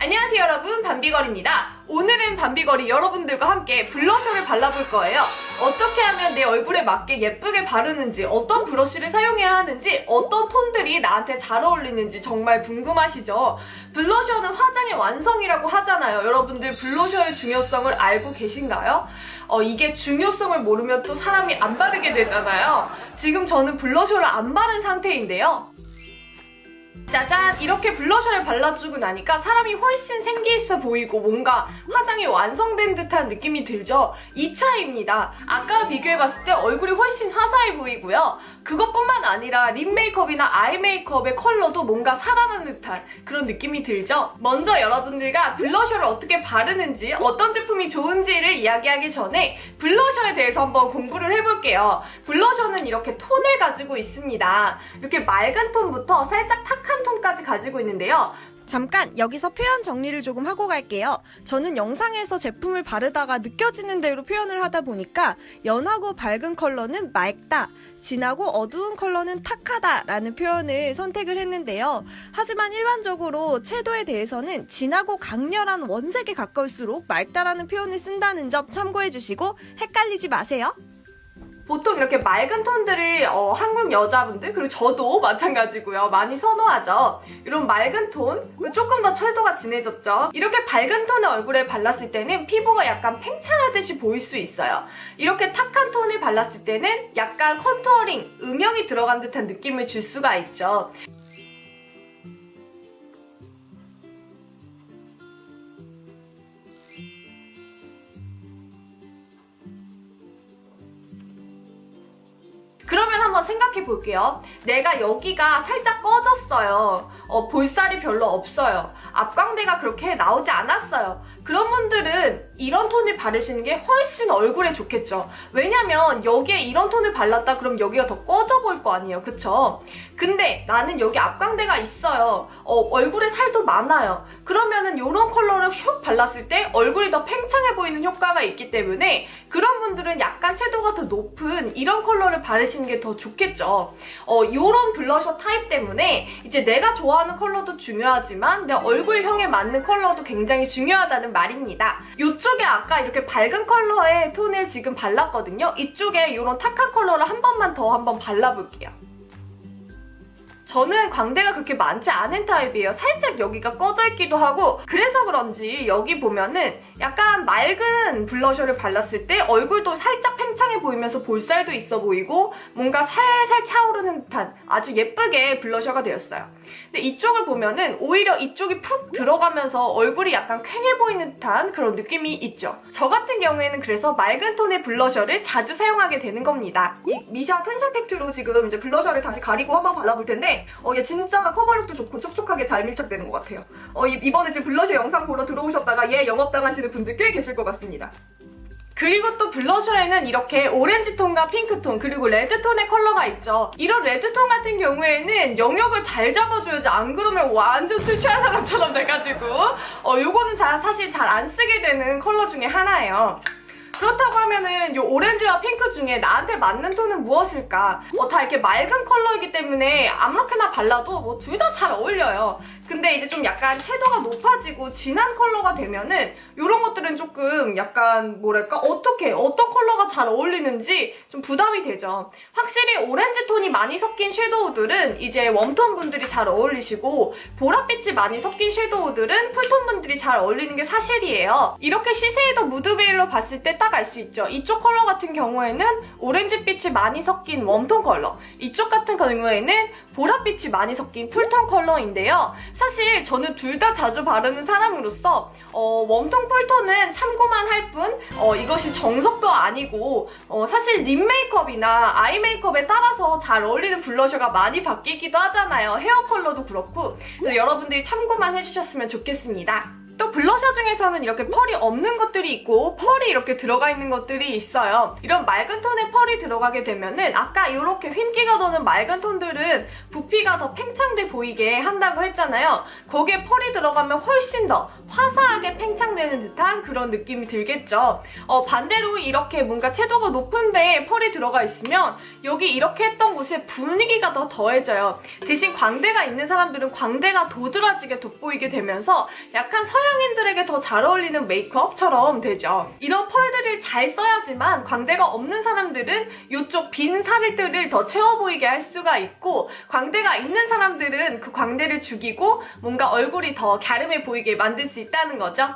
안녕하세요 여러분 밤비걸입니다. 오늘은 밤비걸이 여러분들과 함께 블러셔를 발라볼 거예요. 어떻게 하면 내 얼굴에 맞게 예쁘게 바르는지 어떤 브러쉬를 사용해야 하는지 어떤 톤들이 나한테 잘 어울리는지 정말 궁금하시죠? 블러셔는 화장의 완성이라고 하잖아요. 여러분들 블러셔의 중요성을 알고 계신가요? 어, 이게 중요성을 모르면 또 사람이 안 바르게 되잖아요. 지금 저는 블러셔를 안 바른 상태인데요. 짜잔! 이렇게 블러셔를 발라주고 나니까 사람이 훨씬 생기있어 보이고 뭔가 화장이 완성된 듯한 느낌이 들죠? 이 차이입니다. 아까 비교해봤을 때 얼굴이 훨씬 화사해 보이고요. 그것뿐만 아니라 립 메이크업이나 아이 메이크업의 컬러도 뭔가 살아난 듯한 그런 느낌이 들죠? 먼저 여러분들과 블러셔를 어떻게 바르는지 어떤 제품이 좋은지를 이야기하기 전에 블러셔에 대해서 한번 공부를 해볼게요. 블러셔는 이렇게 톤을 가지고 있습니다. 이렇게 맑은 톤부터 살짝 탁한 톤까지 가지고 있는데요. 잠깐 여기서 표현 정리를 조금 하고 갈게요. 저는 영상에서 제품을 바르다가 느껴지는 대로 표현을 하다 보니까 연하고 밝은 컬러는 맑다, 진하고 어두운 컬러는 탁하다 라는 표현을 선택을 했는데요. 하지만 일반적으로 채도에 대해서는 진하고 강렬한 원색에 가까울수록 맑다라는 표현을 쓴다는 점 참고해 주시고 헷갈리지 마세요. 보통 이렇게 맑은 톤들을 어, 한국 여자분들 그리고 저도 마찬가지고요. 많이 선호하죠. 이런 맑은 톤 조금 더 철도가 진해졌죠. 이렇게 밝은 톤의 얼굴에 발랐을 때는 피부가 약간 팽창하듯이 보일 수 있어요. 이렇게 탁한 톤을 발랐을 때는 약간 컨투어링 음영이 들어간 듯한 느낌을 줄 수가 있죠 한번 생각해 볼게요. 내가 여기가 살짝 꺼졌어요. 어, 볼살이 별로 없어요. 앞광대가 그렇게 나오지 않았어요. 그런 분들은 이런 톤을 바르시는 게 훨씬 얼굴에 좋겠죠. 왜냐면 여기에 이런 톤을 발랐다 그럼 여기가 더 꺼져 보일 거 아니에요. 그쵸? 근데 나는 여기 앞광대가 있어요. 어, 얼굴에 살도 많아요. 그러면은 이런 컬러를 슉 발랐을 때 얼굴이 더 팽창해 보이는 효과가 있기 때문에 그런 분들은 약간 채도가 더 높은 이런 컬러를 바르시는 게 더 좋겠죠. 어, 이런 블러셔 타입 때문에 이제 내가 좋아하는 컬러도 중요하지만 내 얼굴형에 맞는 컬러도 굉장히 중요하다는 말입니다. 이쪽에 아까 이렇게 밝은 컬러의 톤을 지금 발랐거든요. 이쪽에 이런 탁한 컬러를 한 번만 더 한번 발라볼게요. 저는 광대가 그렇게 많지 않은 타입이에요. 살짝 여기가 꺼져 있기도 하고 그래서 그런지 여기 보면은 약간 맑은 블러셔를 발랐을 때 얼굴도 살짝 팽창해 보이면서 볼살도 있어 보이고 뭔가 살살 차오르는 듯한 아주 예쁘게 블러셔가 되었어요. 근데 이쪽을 보면은 오히려 이쪽이 푹 들어가면서 얼굴이 약간 퀭해 보이는 듯한 그런 느낌이 있죠. 저 같은 경우에는 그래서 맑은 톤의 블러셔를 자주 사용하게 되는 겁니다. 이 미샤 텐션 팩트로 지금 이제 블러셔를 다시 가리고 한번 발라볼 텐데 어, 얘 진짜 커버력도 좋고 촉촉하게 잘 밀착되는 것 같아요. 어, 이- 이번에 지금 블러셔 영상 보러 들어오셨다가 얘 영업당하시는 분들 꽤 계실 것 같습니다. 그리고 또 블러셔에는 이렇게 오렌지 톤과 핑크 톤 그리고 레드 톤의 컬러가 있죠. 이런 레드 톤 같은 경우에는 영역을 잘 잡아줘야지 안 그러면 완전 술 취한 사람처럼 돼가지고 어 요거는 자- 사실 잘 안 쓰게 되는 컬러 중에 하나예요. 그렇다고 하면은 이 오렌지와 핑크 중에 나한테 맞는 톤은 무엇일까? 어, 다 이렇게 맑은 컬러이기 때문에 아무렇게나 발라도 뭐 둘 다 잘 어울려요. 근데 이제 좀 약간 섀도가 높아지고 진한 컬러가 되면은 이런 것들은 조금 약간 뭐랄까 어떻게 어떤 컬러가 잘 어울리는지 좀 부담이 되죠. 확실히 오렌지 톤이 많이 섞인 섀도우들은 이제 웜톤 분들이 잘 어울리시고 보랏빛이 많이 섞인 섀도우들은 쿨톤 분들이 잘 어울리는 게 사실이에요. 이렇게 시세이더 무드베일로 봤을 때 딱 알 수 있죠. 이쪽 컬러 같은 경우에는 오렌지빛이 많이 섞인 웜톤 컬러 이쪽 같은 경우에는 보랏빛이 많이 섞인 쿨톤 컬러인데요. 사실 저는 둘 다 자주 바르는 사람으로서 어, 웜톤 쿨톤은 참고만 할 뿐 어, 이것이 정석도 아니고 어, 사실 립 메이크업이나 아이 메이크업에 따라서 잘 어울리는 블러셔가 많이 바뀌기도 하잖아요. 헤어 컬러도 그렇고 여러분들이 참고만 해주셨으면 좋겠습니다. 또 블러셔 중에서는 이렇게 펄이 없는 것들이 있고 펄이 이렇게 들어가 있는 것들이 있어요. 이런 맑은 톤의 펄이 들어가게 되면은 아까 이렇게 흰기가 도는 맑은 톤들은 부피가 더 팽창돼 보이게 한다고 했잖아요. 거기에 펄이 들어가면 훨씬 더 화사하게 팽창되는 듯한 그런 느낌이 들겠죠. 어, 반대로 이렇게 뭔가 채도가 높은데 펄이 들어가 있으면 여기 이렇게 했던 곳에 분위기가 더 더해져요. 대신 광대가 있는 사람들은 광대가 도드라지게 돋보이게 되면서 약간 서양인들에게 더 잘 어울리는 메이크업처럼 되죠. 이런 펄들을 잘 써야지만 광대가 없는 사람들은 이쪽 빈 살들을 더 채워 보이게 할 수가 있고 광대가 있는 사람들은 그 광대를 죽이고 뭔가 얼굴이 더 갸름해 보이게 만들 수 있다는 거죠.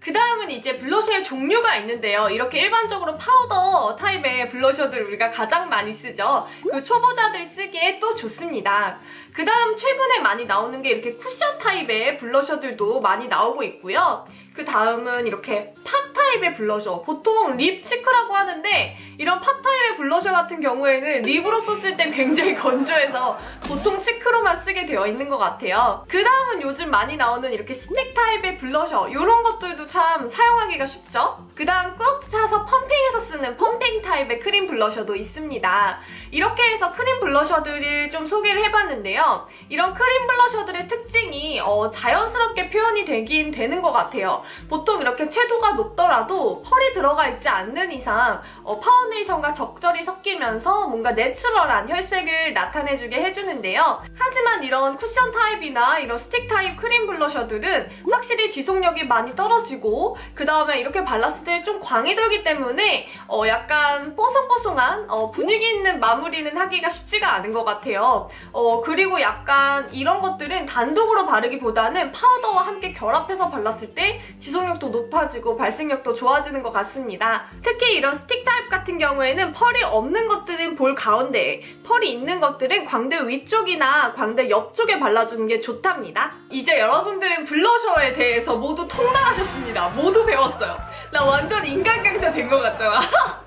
그 다음은 이제 블러셔의 종류가 있는데요. 이렇게 일반적으로 파우더 타입의 블러셔들 우리가 가장 많이 쓰죠. 그 초보자들 쓰기에 또 좋습니다. 그 다음 최근에 많이 나오는 게 이렇게 쿠션 타입의 블러셔들도 많이 나오고 있고요. 그 다음은 이렇게 팟 타입의 블러셔. 보통 립 치크라고 하는데 이런 팟 타입의 블러셔 같은 경우에는 립으로 썼을 땐 굉장히 건조해서 보통 치크로만 쓰게 되어 있는 것 같아요. 그 다음은 요즘 많이 나오는 이렇게 스틱 타입의 블러셔. 이런 것들도 참 사용하기가 쉽죠? 그 다음 꾹 차서 펌핑해서 쓰는 펌핑 타입의 크림 블러셔도 있습니다. 이렇게 해서 크림 블러셔들을 좀 소개를 해봤는데요. 이런 크림 블러셔들의 특징이 어, 자연스럽게 표현이 되긴 되는 것 같아요. 보통 이렇게 채도가 높더라도 펄이 들어가 있지 않는 이상 어, 파운데이션과 적절히 섞이면서 뭔가 내추럴한 혈색을 나타내주게 해주는 데요. 하지만 이런 쿠션 타입이나 이런 스틱 타입 크림 블러셔들은 확실히 지속력이 많이 떨어지고 그 다음에 이렇게 발랐을 때 좀 광이 돌기 때문에 어, 약간 뽀송뽀송한 어, 분위기 있는 마무리는 하기가 쉽지가 않은 것 같아요. 어, 그리고 약간 이런 것들은 단독으로 바르기보다는 파우더와 함께 결합해서 발랐을 때 지속력도 높아지고 발색력도 좋아지는 것 같습니다. 특히 이런 스틱 타입 같은 경우에는 펄이 없는 것들은 볼 가운데, 펄이 있는 것들은 광대 위쪽 이나 광대 옆쪽에 발라주는 게 좋답니다. 이제 여러분들은 블러셔에 대해서 모두 통달하셨습니다. 모두 배웠어요. 나 완전 인간 강사 된 것 같죠?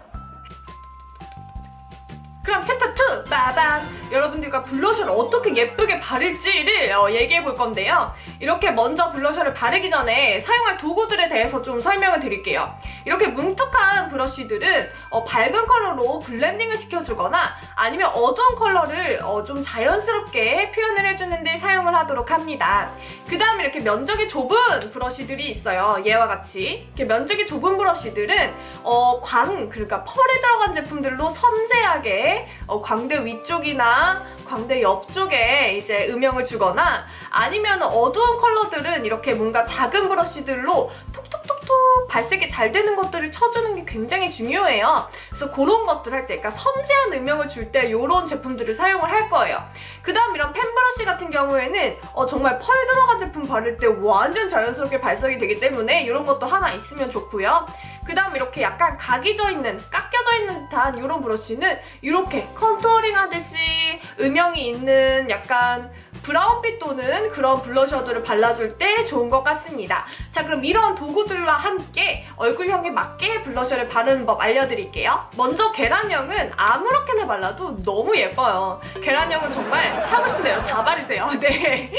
그럼 챕터 2 빠밤. 여러분들과 블러셔를 어떻게 예쁘게 바를지를 어, 얘기해 볼 건데요. 이렇게 먼저 블러셔를 바르기 전에 사용할 도구들에 대해서 좀 설명을 드릴게요. 이렇게 뭉툭한 브러쉬들은 어, 밝은 컬러로 블렌딩을 시켜주거나 아니면 어두운 컬러를 어, 좀 자연스럽게 표현을 해주는 데 사용을 하도록 합니다. 그 다음에 이렇게 면적이 좁은 브러쉬들이 있어요. 얘와 같이. 이렇게 면적이 좁은 브러쉬들은 어, 광 그러니까 펄에 들어간 제품들로 섬세하게 어, 광대 위쪽이나 광대 옆쪽에 이제 음영을 주거나 아니면 어두운 컬러들은 이렇게 뭔가 작은 브러쉬들로 톡톡톡톡 발색이 잘 되는 것들을 쳐주는 게 굉장히 중요해요. 그래서 그런 것들 할 때, 그러니까 섬세한 음영을 줄 때 이런 제품들을 사용을 할 거예요. 그 다음 이런 펜 브러쉬 같은 경우에는 어, 정말 펄 들어간 제품 바를 때 완전 자연스럽게 발색이 되기 때문에 이런 것도 하나 있으면 좋고요. 그 다음 이렇게 약간 각이 져 있는, 깎여져 있는 듯한 이런 브러쉬는 이렇게 컨투어링 하듯이 음영이 있는 약간 브라운빛 도는 그런 블러셔들을 발라줄 때 좋은 것 같습니다. 자, 그럼 이런 도구들과 함께 얼굴형에 맞게 블러셔를 바르는 법 알려드릴게요. 먼저 계란형은 아무렇게나 발라도 너무 예뻐요. 계란형은 정말 하고 대로 다 바르세요. 네.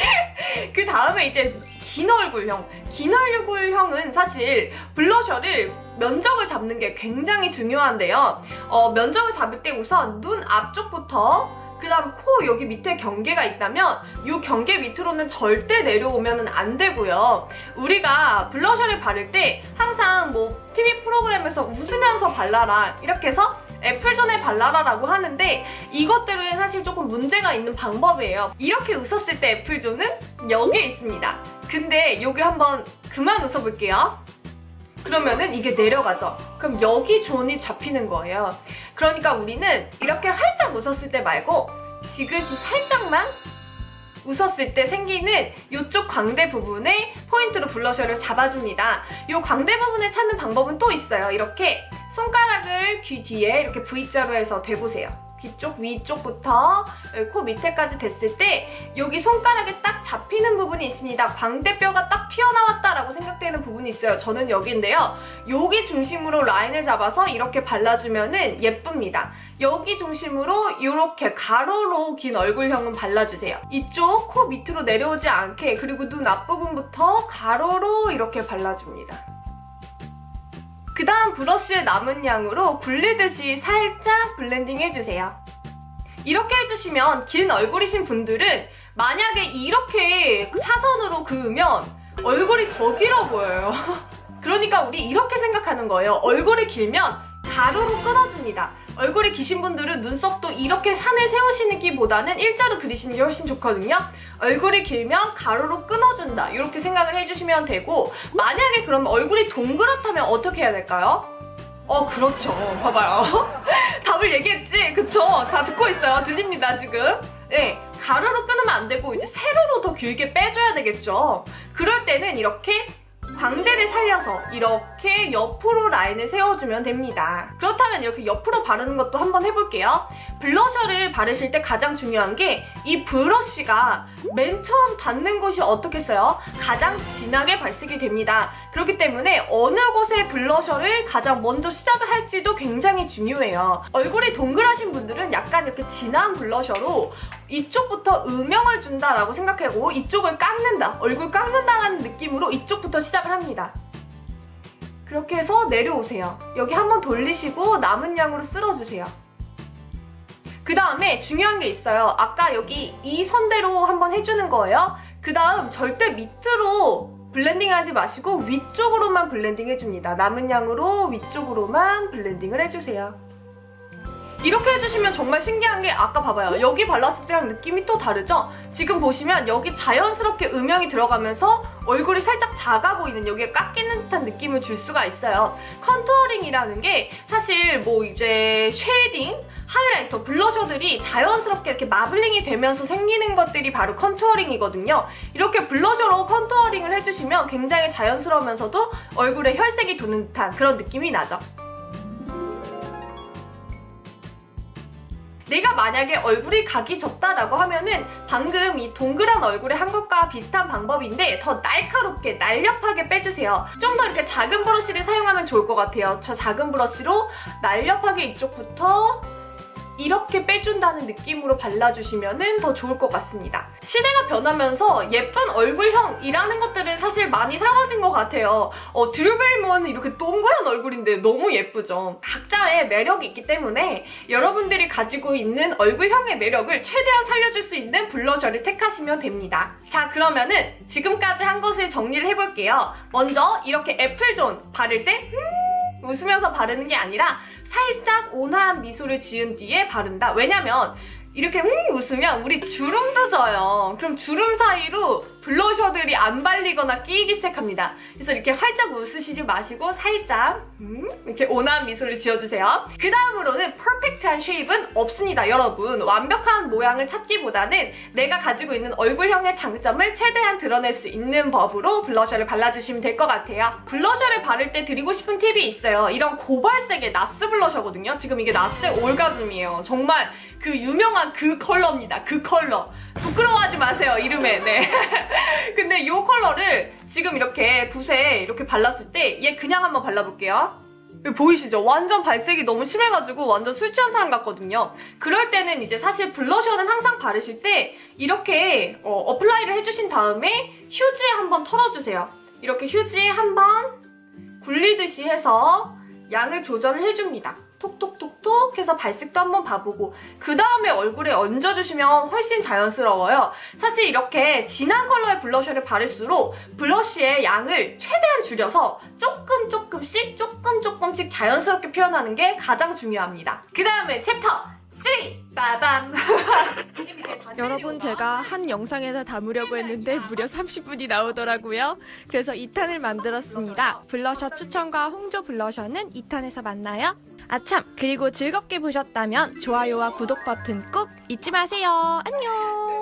그 다음에 이제 긴 얼굴형. 긴 얼굴형은 사실 블러셔를 면적을 잡는 게 굉장히 중요한데요. 어, 면적을 잡을 때 우선 눈 앞쪽부터 그 다음 코 여기 밑에 경계가 있다면 이 경계 밑으로는 절대 내려오면 안 되고요. 우리가 블러셔를 바를 때 항상 뭐 TV 프로그램에서 웃으면서 발라라 이렇게 해서 애플전에 발라라라고 하는데 이것들은 사실 조금 문제가 있는 방법이에요. 이렇게 웃었을 때 애플존은 여기에 있습니다. 근데 여기 한번 그만 웃어볼게요. 그러면은 이게 내려가죠. 그럼 여기 존이 잡히는 거예요. 그러니까 우리는 이렇게 활짝 웃었을 때 말고 지그시 살짝만 웃었을 때 생기는 이쪽 광대 부분에 포인트로 블러셔를 잡아줍니다. 이 광대 부분을 찾는 방법은 또 있어요. 이렇게 손가락을 귀 뒤에 이렇게 V자로 해서 대보세요. 귀쪽 위쪽부터 코 밑에까지 됐을 때 여기 손가락에 딱 잡히는 부분이 있습니다. 광대뼈가 딱 튀어나왔다라고 생각되는 부분이 있어요. 저는 여기인데요. 여기 중심으로 라인을 잡아서 이렇게 발라주면은 예쁩니다. 여기 중심으로 이렇게 가로로 긴 얼굴형은 발라주세요. 이쪽 코 밑으로 내려오지 않게 그리고 눈 앞부분부터 가로로 이렇게 발라줍니다. 그 다음 브러쉬의 남은 양으로 굴리듯이 살짝 블렌딩 해주세요. 이렇게 해주시면 긴 얼굴이신 분들은 만약에 이렇게 사선으로 그으면 얼굴이 더 길어 보여요. 그러니까 우리 이렇게 생각하는 거예요. 얼굴이 길면 가로로 끊어줍니다. 얼굴이 기신 분들은 눈썹도 이렇게 산을 세우시기보다는 일자로 그리시는 게 훨씬 좋거든요. 얼굴이 길면 가로로 끊어준다. 이렇게 생각을 해주시면 되고 만약에 그럼 얼굴이 동그랗다면 어떻게 해야 될까요? 어, 그렇죠. 봐봐요. 답을 얘기했지? 그쵸? 다 듣고 있어요. 들립니다, 지금. 네. 가로로 끊으면 안 되고, 이제 세로로 더 길게 빼줘야 되겠죠? 그럴 때는 이렇게 광대를 살려서 이렇게 옆으로 라인을 세워주면 됩니다. 그렇다면 이렇게 옆으로 바르는 것도 한번 해볼게요. 블러셔를 바르실 때 가장 중요한 게 이 브러쉬가 맨 처음 닿는 곳이 어떻겠어요? 가장 진하게 발색이 됩니다. 그렇기 때문에 어느 곳에 블러셔를 가장 먼저 시작을 할지도 굉장히 중요해요. 얼굴이 동그라신 분들은 약간 이렇게 진한 블러셔로 이쪽부터 음영을 준다라고 생각하고 이쪽을 깎는다, 얼굴 깎는다라는 느낌으로 이쪽부터 시작을 합니다. 그렇게 해서 내려오세요. 여기 한번 돌리시고 남은 양으로 쓸어주세요. 그 다음에 중요한 게 있어요. 아까 여기 이 선대로 한번 해주는 거예요. 그 다음 절대 밑으로 블렌딩 하지 마시고 위쪽으로만 블렌딩 해줍니다. 남은 양으로 위쪽으로만 블렌딩을 해주세요. 이렇게 해주시면 정말 신기한 게 아까 봐봐요. 여기 발랐을 때랑 느낌이 또 다르죠? 지금 보시면 여기 자연스럽게 음영이 들어가면서 얼굴이 살짝 작아 보이는 여기가 깎이는 듯한 느낌을 줄 수가 있어요. 컨투어링이라는 게 사실 뭐 이제 쉐이딩, 하이라이터, 블러셔들이 자연스럽게 이렇게 마블링이 되면서 생기는 것들이 바로 컨투어링이거든요. 이렇게 블러셔로 컨투어링을 해주시면 굉장히 자연스러우면서도 얼굴에 혈색이 도는 듯한 그런 느낌이 나죠. 내가 만약에 얼굴이 각이 졌다라고 하면은 방금 이 동그란 얼굴의 한 것과 비슷한 방법인데 더 날카롭게 날렵하게 빼주세요. 좀 더 이렇게 작은 브러쉬를 사용하면 좋을 것 같아요. 저 작은 브러쉬로 날렵하게 이쪽부터 이렇게 빼준다는 느낌으로 발라주시면 더 좋을 것 같습니다. 시대가 변하면서 예쁜 얼굴형이라는 것들은 사실 많이 사라진 것 같아요. 어, 드루벨몬은 이렇게 동그란 얼굴인데 너무 예쁘죠. 각자의 매력이 있기 때문에 여러분들이 가지고 있는 얼굴형의 매력을 최대한 살려줄 수 있는 블러셔를 택하시면 됩니다. 자, 그러면은 지금까지 한 것을 정리를 해볼게요. 먼저 이렇게 애플존 바를 때 음, 웃으면서 바르는 게 아니라 살짝 온화한 미소를 지은 뒤에 바른다. 왜냐면 이렇게 음 웃으면 우리 주름도 져요. 그럼 주름 사이로 블러셔들이 안 발리거나 끼이기 시작합니다. 그래서 이렇게 활짝 웃으시지 마시고 살짝 음 이렇게 온화한 미소를 지어주세요. 그 다음으로는 퍼펙트한 쉐입은 없습니다, 여러분. 완벽한 모양을 찾기보다는 내가 가지고 있는 얼굴형의 장점을 최대한 드러낼 수 있는 법으로 블러셔를 발라주시면 될 것 같아요. 블러셔를 바를 때 드리고 싶은 팁이 있어요. 이런 고발색의 나스 블러셔거든요. 지금 이게 나스의 올가즘이에요. 정말 그 유명한 그 컬러입니다. 그 컬러. 부끄러워하지 마세요, 이름에. 네. 근데 이 컬러를 지금 이렇게 붓에 이렇게 발랐을 때 얘 그냥 한번 발라볼게요. 보이시죠? 완전 발색이 너무 심해가지고 완전 술 취한 사람 같거든요. 그럴 때는 이제 사실 블러셔는 항상 바르실 때 이렇게 어, 어플라이를 해주신 다음에 휴지 한번 털어주세요. 이렇게 휴지 한번 굴리듯이 해서 양을 조절을 해줍니다. 톡톡톡톡 해서 발색도 한번 봐보고 그 다음에 얼굴에 얹어주시면 훨씬 자연스러워요. 사실 이렇게 진한 컬러의 블러셔를 바를수록 블러쉬의 양을 최대한 줄여서 조금 조금씩 조금 조금씩 자연스럽게 표현하는 게 가장 중요합니다. 그 다음에 챕터 3! 빠밤! 여러분 제가 한 영상에서 담으려고 했는데 무려 30분이 나오더라고요. 그래서 2탄을 만들었습니다. 블러셔 추천과 홍조 블러셔는 2탄에서 만나요. 아참 그리고 즐겁게 보셨다면 좋아요와 구독 버튼 꾹 잊지 마세요. 안녕.